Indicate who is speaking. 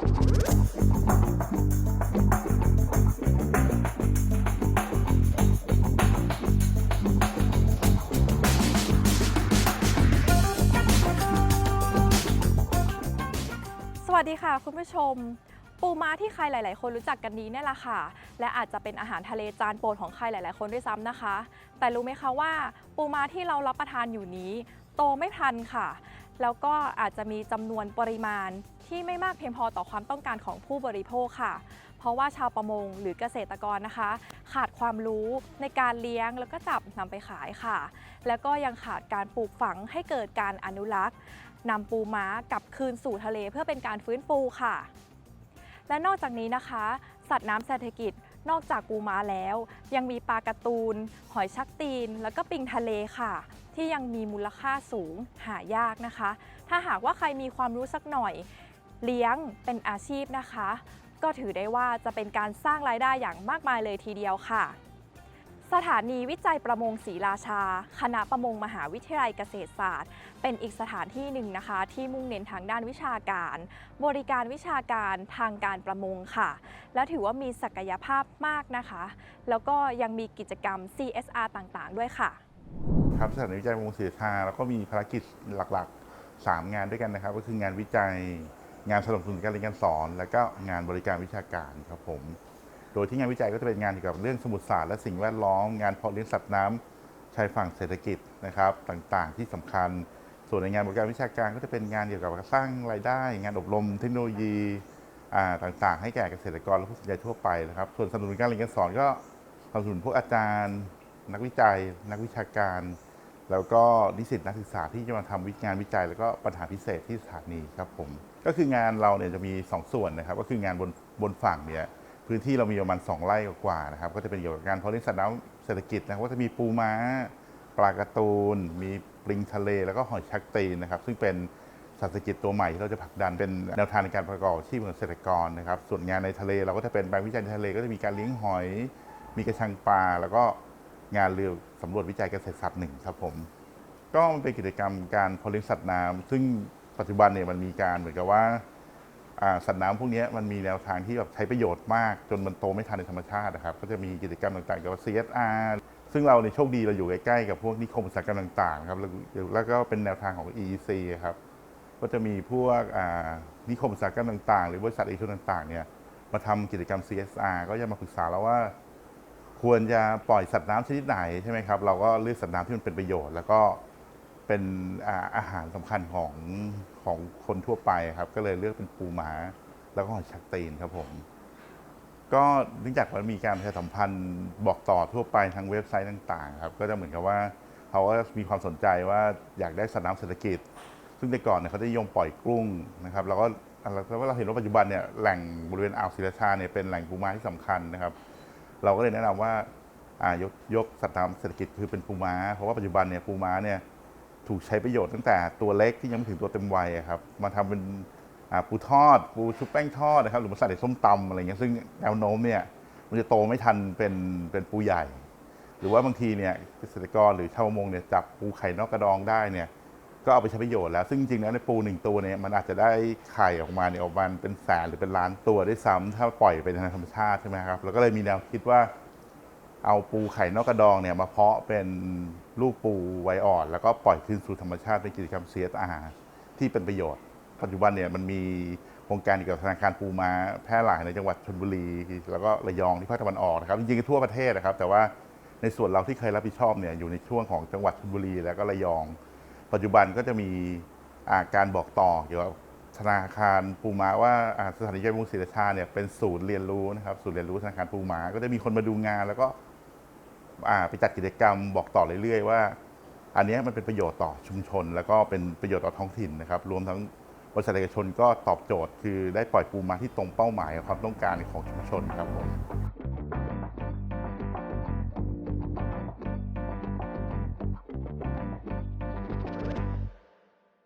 Speaker 1: สวัสดีค่ะคุณผู้ชม ปูม้าที่ใครหลาย ๆ คนรู้จักกันดีนี่แหละค่ะ และอาจจะเป็นอาหารทะเลจานโปรดของใครหลาย ๆ คนด้วยซ้ำนะคะ แต่รู้ไหมคะว่า ปูม้าที่เรารับประทานอยู่นี้ โตไม่ทันค่ะ แล้วก็อาจจะมีจำนวนปริมาณที่ไม่มากเพียงพอต่อความต้องการของผู้บริโภคค่ะ เพราะว่าชาวประมงหรือเกษตรกรนะคะ ขาดความรู้ในการเลี้ยงแล้วก็จับนำไปขายค่ะ แล้วก็ยังขาดการปลูกฝังให้เกิดการอนุรักษ์นำปูม้ากลับคืนสู่ทะเลเพื่อเป็นการฟื้นฟูค่ะ และนอกจากนี้นะคะ สัตว์น้ำเศรษฐกิจ นอกจากปูม้าแล้ว ยังมีปลาการ์ตูน หอยชักตีน แล้วก็ปิงทะเลค่ะ ที่ยังมีมูลค่าสูงหายากนะคะ ถ้าหากว่าใครมีความรู้สักหน่อย เลี้ยงเป็นอาชีพนะคะ ก็ถือได้ว่าจะเป็นการสร้างรายได้อย่างมากมายเลยทีเดียวค่ะ สถานีวิจัยประมงศรีราชา คณะประมงมหาวิทยาลัยเกษตรศาสตร์ เป็นอีกสถานที่หนึ่งนะคะ ที่มุ่งเน้นทางด้านวิชาการ บริการวิชาการทางการประมงค่ะ และถือว่ามีศักยภาพมากนะคะ แล้วก็ยังมีกิจกรรม CSR ต่างๆ ด้วยค่ะ
Speaker 2: ครับสถานีวิจัยประมงศรีราชาแล้วก็มีภารกิจหลักๆ 3 งานด้วยกันนะครับ ก็คืองานวิจัยงานสนับสนุนการเรียนการสอน แล้วก็งานบริการวิชาการครับผม โดยที่งานวิจัยก็จะเป็นงานเกี่ยวกับเรื่องสมุทรศาสตร์และสิ่งแวดล้อม งานเพาะเลี้ยงสัตว์น้ำชายฝั่งเศรษฐกิจนะครับต่างๆ ที่สำคัญ ส่วนในงานบริการวิชาการก็จะเป็นงานเกี่ยวกับการสร้างรายได้ งานอบรมเทคโนโลยีต่างๆ ให้แก่เกษตรกรและผู้สนใจทั่วไปนะครับ ส่วนสนับสนุนการเรียนการสอนก็สนับสนุนพวกอาจารย์ นักวิจัย นักวิชาการ แล้วก็นิสิตนักศึกษาที่จะมาทำวิงานวิจัย แล้วก็ปัญหาพิเศษที่สถานีครับผมก็คืองานเราเนี่ยจะมี 2 ส่วนนะครับ ก็คืองานบนบนฝั่งเนี่ย พื้นที่เรามีประมาณ2ไร่กว่าๆนะครับก็จะเป็นเกี่ยวกับการเพาะเลี้ยงสัตว์น้ำเศรษฐกิจนะครับก็จะมีปูม้า ปลากร์ตูน มีปลิงทะเล แล้วก็หอยชักตีนนะครับซึ่งเป็นสัตว์เศรษฐกิจตัวใหม่ที่เราจะผลักดันเป็นแนวทางในการประกอบชีพของเกษตรกรนะครับส่วนงานในทะเลเราก็จะเป็นแปลงวิจัยในทะเลก็จะมีการเลี้ยงหอย มีกระชังปลาแล้วก็งานเรือสำรวจวิจัยเกษตรศาสตร์หนึ่งครับผมก็มันเป็นกิจกรรมการเพาะเลี้ยงสัตว์น้ำซึ่งปัจจุบันเนี่ยมันมีการเหมือนกับว่า สัตว์น้ำพวกนี้มันมีแนวทางที่แบบใช้ประโยชน์มาก จนมันโตไม่ทันในธรรมชาตินะครับ ก็จะมีกิจกรรมต่างๆกับ CSR ซึ่งเราเนี่ยโชคดีเราอยู่ใกล้ๆกับพวกนิคมอุตสาหกรรมต่างๆครับแล้วก็เป็นแนวทางของ EEC ครับก็จะมีพวกนิคมอุตสาหกรรมต่างๆ หรือบริษัทเอกชนต่างๆเนี่ยมาทำกิจกรรม CSR ก็จะมาปรึกษาเราว่า ควรจะปล่อยสัตว์น้ำชนิดไหนใช่ไหมครับเราก็เลือกสัตว์น้ำที่มันเป็นประโยชน์ แล้วก็ เป็นอาอาหารสำคัญของของคนทั่วไปครับ ก็เลยเลือกเป็นปูหมา แล้วก็หอยชักตีนครับผม ก็เนื่องจากมันมีการประชาสัมพันธ์บอกต่อทั่วไปทางเว็บไซต์ต่าง ๆ ครับ ก็จะเหมือนกับว่าเขาก็มีความสนใจว่าอยากได้สัตว์น้ำเศรษฐกิจ ซึ่งแต่ก่อนเนี่ยเขาจะนิยมปล่อยกุ้งนะครับเราก็เราก็เราเห็นว่าปัจจุบันเนี่ยแหล่งบริเวณอ่าวศิลชาเนี่ยเป็นแหล่งปูม้าที่สำคัญนะครับ เราก็เลยแนะนำว่าอ่ายกยกสัตว์น้ำเศรษฐกิจคือเป็นปูม้า เพราะว่าปัจจุบันเนี่ยปูม้าเนี่ย ถูกใช้ประโยชน์ตั้งแต่ตัวเล็กที่ยังไม่ถึงตัวเต็มวัยครับมาทำเป็นปูทอดปูชุบแป้งทอดนะครับหรือมาใส่ในส้มตำอะไรเงี้ยซึ่งแนวโน้มเนี่ยมันจะโตไม่ทันเป็นเป็นปูใหญ่ หรือว่าบางทีเนี่ยเกษตรกรหรือชาวประมงเนี่ยจับปูไข่นอกกระดองได้เนี่ยก็เอาไปใช้ประโยชน์แล้ว ซึ่งจริงๆแล้วในปูหนึ่งตัวเนี่ยมันอาจจะได้ไข่ออกมาเนี่ยออกมาเป็นแสนหรือเป็นล้านตัวได้วยซ้ำถ้าปล่อยไปในธรรมชาติใช่ไหมครับเราก็เลยมีแนวคิดว่า เอาปูไข่นอกกระดองเนี่ยมาเพาะเป็นลูกปูไว้อ่อน แล้วก็ปล่อยคืนสู่ธรรมชาติเป็นกิจกรรม CSR ที่เป็นประโยชน์ ปัจจุบันเนี่ยมันมีโครงการเกี่ยวกับธนาคารปูมาแพร่หลายในจังหวัดชลบุรี แล้วก็ระยองที่ภาคตะวันออกนะครับจริงๆทั่วประเทศนะครับ แต่ว่าในส่วนเราที่เคยรับผิดชอบเนี่ยอยู่ในช่วงของจังหวัดชลบุรีแล้วก็ระยอง ปัจจุบันก็จะมีาการบอกต่อเกี่ยวกับธนาคารปูมาว่าสถานีวิจัยประมงศรีราชาเนี่ยเป็นศูนย์เรียนรู้นะครับศูนย์เรียนรู้ธนาคารปูมาก็จะมีคนมาดูงานแล้วก็ ไปจัดกิจกรรมบอกต่อเรื่อยๆว่า อันนี้มันเป็นประโยชน์ต่อชุมชน แล้วก็เป็นประโยชน์ต่อท้องถิ่นนะครับ รวมทั้งบริษัทเอกชนก็ตอบโจทย์ คือได้ปล่อยปูมาที่ตรงเป้าหมายความต้องการของชุมชนครับผม